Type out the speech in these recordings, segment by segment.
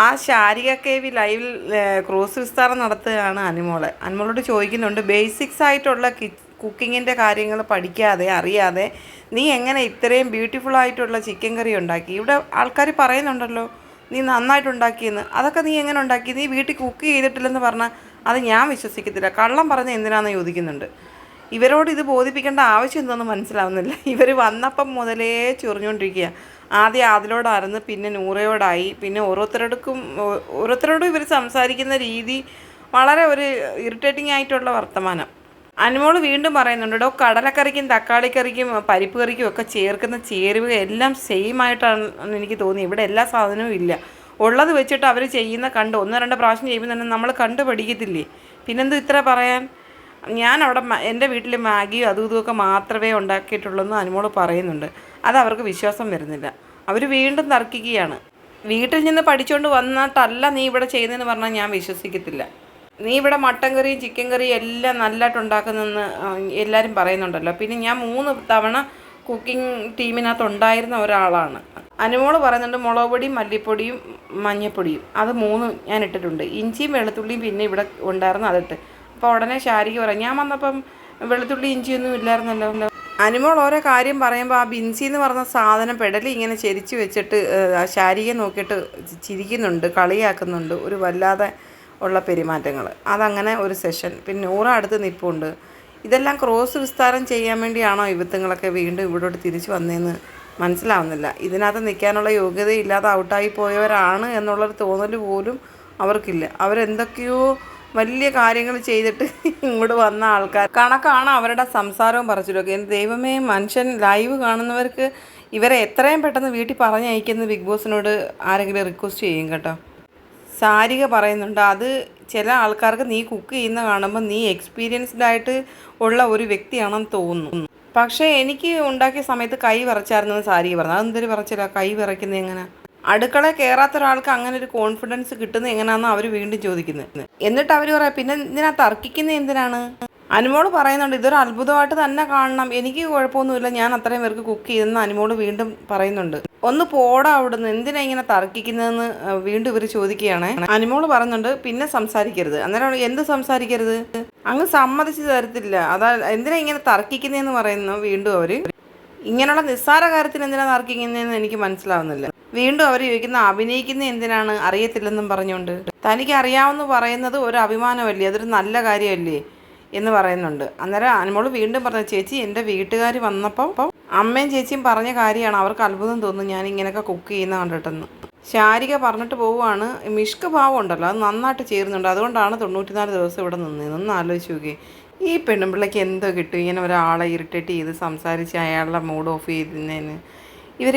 ആ ശാരിക കേവി ലൈവിൽ ക്രോസ് വിസ്താരം നടത്തുകയാണ് അനുമോളെ. അനുമോളോട് ചോദിക്കുന്നുണ്ട് ബേസിക്സ് ആയിട്ടുള്ള കി കുക്കിങ്ങിന്റെ കാര്യങ്ങൾ പഠിക്കാതെ അറിയാതെ നീ എങ്ങനെ ഇത്രയും ബ്യൂട്ടിഫുൾ ആയിട്ടുള്ള ചിക്കൻ കറി ഉണ്ടാക്കി? ഇവിടെ ആൾക്കാർ പറയുന്നുണ്ടല്ലോ നീ നന്നായിട്ട് ഉണ്ടാക്കിയെന്ന്. അതൊക്കെ നീ എങ്ങനെ ഉണ്ടാക്കി? നീ വീട്ടിൽ കുക്ക് ചെയ്തിട്ടില്ലെന്ന് പറഞ്ഞാൽ അത് ഞാൻ വിശ്വസിക്കത്തില്ല. കള്ളം പറഞ്ഞ് എന്തിനാണെന്ന് ചോദിക്കുന്നുണ്ട്. ഇവരോട് ഇത് ബോധിപ്പിക്കേണ്ട ആവശ്യം എന്തോന്ന് മനസ്സിലാവുന്നില്ല. ഇവർ വന്നപ്പം മുതലേ ചൊറിഞ്ഞുകൊണ്ടിരിക്കുക ആദ്യം ആദിലോടായിരുന്നു പിന്നെ നൂറയോടായി പിന്നെ ഓരോരുത്തരോടും ഓരോരുത്തരോടും ഇവർ സംസാരിക്കുന്ന രീതി വളരെ ഒരു ഇറിറ്റേറ്റിംഗ് ആയിട്ടുള്ള വർത്തമാനം. അനുമോൾ വീണ്ടും പറയുന്നുണ്ട് ഡോ കടലക്കറിക്കും തക്കാളിക്കറിക്കും പരിപ്പ് കറിക്കും ഒക്കെ ചേർക്കുന്ന ചേരുവ എല്ലാം സെയിം ആയിട്ടാണ് എനിക്ക് തോന്നി. ഇവിടെ എല്ലാ സാധനവും ഇല്ല. ഉള്ളത് വെച്ചിട്ട് അവർ ചെയ്യുന്ന കണ്ട് ഒന്ന് രണ്ട് പ്രാവശ്യം ചെയ്യുമ്പോൾ തന്നെ നമ്മൾ കണ്ടു പഠിക്കത്തില്ലേ പിന്നെന്ത് ഇത്ര പറയാൻ? ഞാൻ അവിടെ എന്റെ വീട്ടിൽ മാഗിയും അതും ഇതുമൊക്കെ മാത്രമേ ഉണ്ടാക്കിയിട്ടുള്ളൂ അനുമോൾ പറയുന്നുണ്ട്. അത് അവർക്ക് വിശ്വാസം വരുന്നില്ല. അവർ വീണ്ടും തർക്കിക്കുകയാണ്. വീട്ടിൽ നിന്ന് പഠിച്ചുകൊണ്ട് വന്നിട്ടല്ല നീ ഇവിടെ ചെയ്യുന്നതെന്ന് പറഞ്ഞാൽ ഞാൻ വിശ്വസിക്കത്തില്ല. നീ ഇവിടെ മട്ടൻ കറിയും ചിക്കൻ കറിയും എല്ലാം നല്ലതായിട്ട് ഉണ്ടാക്കുന്നെന്ന് ആ, എല്ലാവരും പറയുന്നുണ്ടല്ലോ. പിന്നെ ഞാൻ മൂന്ന് തവണ കുക്കിംഗ് ടീമിനകത്ത് ഉണ്ടായിരുന്ന ഒരാളാണ്. അനുമോൾ പറയുന്നുണ്ട് മുളക് പൊടിയും മല്ലിപ്പൊടിയും മഞ്ഞൾപ്പൊടിയും അത് മൂന്നും ഞാൻ ഇട്ടിട്ടുണ്ട്. ഇഞ്ചിയും വെളുത്തുള്ളിയും പിന്നെ ഇവിടെ ഉണ്ടായിരുന്നു അതിട്ട്. അപ്പോൾ ഉടനെ ശാരിക്ക് പറയാം. ഞാൻ വന്നപ്പം വെളുത്തുള്ളി ഇഞ്ചിയൊന്നും ഇല്ലായിരുന്നല്ലോ. അനുമോൾ ഓരോ കാര്യം പറയുമ്പോൾ ആ ബിൻസി എന്ന് പറഞ്ഞ സാധനം പെടലി ഇങ്ങനെ ചെരിച്ചു വെച്ചിട്ട് ശാരികയെ നോക്കിയിട്ട് ചിരിക്കുന്നുണ്ട് കളിയാക്കുന്നുണ്ട് ഒരു വല്ലാതെ ഉള്ള പെരുമാറ്റങ്ങൾ അതങ്ങനെ ഒരു സെഷൻ പിന്നെ നൂറ അടുത്ത് നിൽപ്പുണ്ട് ഇതെല്ലാം ക്രോസ് വിസ്താരം ചെയ്യാൻ വേണ്ടിയാണോ ഇവത്തുങ്ങളൊക്കെ വീണ്ടും ഇവിടോട്ട് തിരിച്ചു വന്നതെന്ന് മനസ്സിലാവുന്നില്ല. ഇതിനകത്ത് നിൽക്കാനുള്ള യോഗ്യതയില്ലാതെ ഔട്ടായി പോയവരാണ് എന്നുള്ളൊരു തോന്നൽ പോലും അവർക്കില്ല. അവരെന്തൊക്കെയോ വലിയ കാര്യങ്ങൾ ചെയ്തിട്ട് ഇങ്ങോട്ട് വന്ന ആൾക്കാർ. കണക്കാണ് അവരുടെ സംസാരവും പറച്ചിലൊക്കെ എന്ത് ദൈവമേ മനുഷ്യൻ ലൈവ് കാണുന്നവർക്ക് ഇവരെ എത്രയും പെട്ടെന്ന് വീട്ടിൽ പറഞ്ഞയക്കുന്ന ബിഗ് ബോസിനോട് ആരെങ്കിലും റിക്വസ്റ്റ് ചെയ്യും കേട്ടോ. സാരിക പറയുന്നുണ്ട് അത് ചില ആൾക്കാർക്ക് നീ കുക്ക് ചെയ്യുന്ന കാണുമ്പോൾ നീ എക്സ്പീരിയൻസ്ഡ് ആയിട്ട് ഉള്ള ഒരു വ്യക്തിയാണെന്ന് തോന്നുന്നു. പക്ഷേ എനിക്ക് ഉണ്ടാക്കിയ സമയത്ത് കൈ വിറച്ചായിരുന്നു സാരിക പറഞ്ഞു അതെന്തൊരു വിറച്ചില്ല കൈ വിറയ്ക്കുന്നത് എങ്ങനെ? അടുക്കള കയറാത്ത ഒരാൾക്ക് അങ്ങനെ ഒരു കോൺഫിഡൻസ് കിട്ടുന്നത് എങ്ങനെയാണെന്ന് അവർ വീണ്ടും ചോദിക്കുന്നത്. എന്നിട്ട് അവർ പറയാം പിന്നെ ഇതിനാ തർക്കിക്കുന്നത് എന്തിനാണ്? അനുമോൾ പറയുന്നുണ്ട് ഇതൊരു അത്ഭുതമായിട്ട് തന്നെ കാണണം. എനിക്ക് കുഴപ്പമൊന്നുമില്ല. ഞാൻ അത്രയും പേർക്ക് കുക്ക് ചെയ്തെന്ന് അനുമോൾ വീണ്ടും പറയുന്നുണ്ട്. ഒന്ന് പോടാ അവിടുന്ന്. എന്തിനാ ഇങ്ങനെ തർക്കിക്കുന്നതെന്ന് വീണ്ടും ഇവർ ചോദിക്കുകയാണ്. അനുമോൾ പറയുന്നുണ്ട് പിന്നെ സംസാരിക്കരുത്. അന്നേരം എന്ത് സംസാരിക്കരുത്? അങ്ങ് സമ്മതിച്ചു തരത്തില്ല. അതാ എന്തിനാ ഇങ്ങനെ തർക്കിക്കുന്നതെന്ന് പറയുന്നു. വീണ്ടും അവർ ഇങ്ങനെയുള്ള നിസ്സാര കാര്യത്തിന് എന്തിനാ തർക്കിക്കുന്നതെന്ന് എനിക്ക് മനസ്സിലാവുന്നില്ല. വീണ്ടും അവർ ചോദിക്കുന്ന അഭിനയിക്കുന്ന എന്തിനാണ്? അറിയത്തില്ലെന്നും പറഞ്ഞുകൊണ്ട്. തനിക്ക് അറിയാവുന്ന പറയുന്നത് ഒരു അഭിമാനമല്ലേ? അതൊരു നല്ല കാര്യമല്ലേ? എന്ന് പറയുന്നുണ്ട്. അന്നേരം അനുമോൾ വീണ്ടും പറഞ്ഞു ചേച്ചി എന്റെ വീട്ടുകാർ വന്നപ്പോൾ അമ്മയും ചേച്ചിയും പറഞ്ഞ കാര്യമാണ്. അവർക്ക് അത്ഭുതം തോന്നുന്നു. ഞാൻ ഇങ്ങനെയൊക്കെ കുക്ക് ചെയ്യുന്ന കണ്ടിട്ടെന്ന്. ശാരിക പറഞ്ഞിട്ട് പോവുകയാണ്. മിഷ്ക ഭാവം ഉണ്ടല്ലോ. അത് നന്നായിട്ട് ചേരുന്നുണ്ട്. അതുകൊണ്ടാണ് തൊണ്ണൂറ്റിനാല് ദിവസം ഇവിടെ നിന്നത് ഒന്ന് ആലോചിച്ച് നോക്കി ഈ പെണ്ണുമ്പിള്ളയ്ക്ക് എന്തോ കിട്ടും? ഇങ്ങനെ ഒരാളെ ഇറിറ്റേറ്റ് ചെയ്ത് സംസാരിച്ച് അയാളുടെ മൂഡ് ഓഫ് ചെയ്യുന്നതിന്. ഇവർ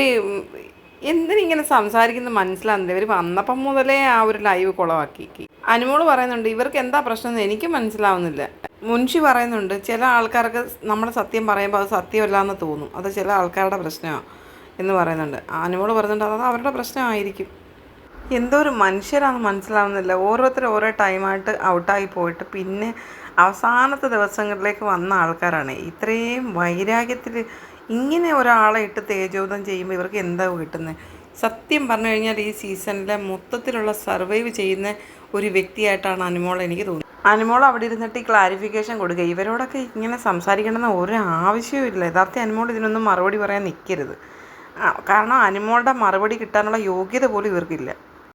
എന്തിനിങ്ങനെ സംസാരിക്കുന്നത് മനസ്സിലാകുന്നില്ല. ഇവർ വന്നപ്പം മുതലേ ആ ഒരു ലൈവ് കുളവാക്കി അനുമോൾ പറയുന്നുണ്ട് ഇവർക്ക് എന്താ പ്രശ്നം എനിക്ക് മനസ്സിലാവുന്നില്ല. മുൻഷി പറയുന്നുണ്ട് ചില ആൾക്കാർക്ക് നമ്മൾ സത്യം പറയുമ്പോൾ അത് സത്യമല്ല എന്ന് തോന്നും. അത് ചില ആൾക്കാരുടെ പ്രശ്നമാണ് എന്ന് പറയുന്നുണ്ട്. അനുമോൾ പറയുന്നുണ്ട് അത് അവരുടെ പ്രശ്നമായിരിക്കും. എന്തോ ഒരു മനുഷ്യരാണെന്ന് മനസ്സിലാവുന്നില്ല. ഓരോരുത്തർ ഓരോ ടൈമായിട്ട് ഔട്ടായി പോയിട്ട് പിന്നെ അവസാനത്തെ ദിവസങ്ങളിലേക്ക് വന്ന ആൾക്കാരാണ്. ഇത്രയും വൈരാഗ്യത്തിൽ ഇങ്ങനെ ഒരാളെ ഇട്ട് തേജോധം ചെയ്യുമ്പോൾ ഇവർക്ക് എന്താ കിട്ടുന്നത് സത്യം പറഞ്ഞു കഴിഞ്ഞാൽ ഈ സീസണിലെ മൊത്തത്തിലുള്ള സർവൈവ് ചെയ്യുന്ന ഒരു വ്യക്തിയായിട്ടാണ് അനുമോൾ എനിക്ക് തോന്നുന്നത്. അനുമോൾ അവിടെ ഇരുന്നിട്ട് ഈ ക്ലാരിഫിക്കേഷൻ കൊടുക്കുക. ഇവരോടൊക്കെ ഇങ്ങനെ സംസാരിക്കണമെന്ന് ഒരു ആവശ്യവും ഇല്ല. യഥാർത്ഥ അനുമോൾ ഇതിനൊന്നും മറുപടി പറയാൻ നിൽക്കരുത് കാരണം അനുമോളുടെ മറുപടി കിട്ടാനുള്ള യോഗ്യത പോലും ഇവർക്കില്ല.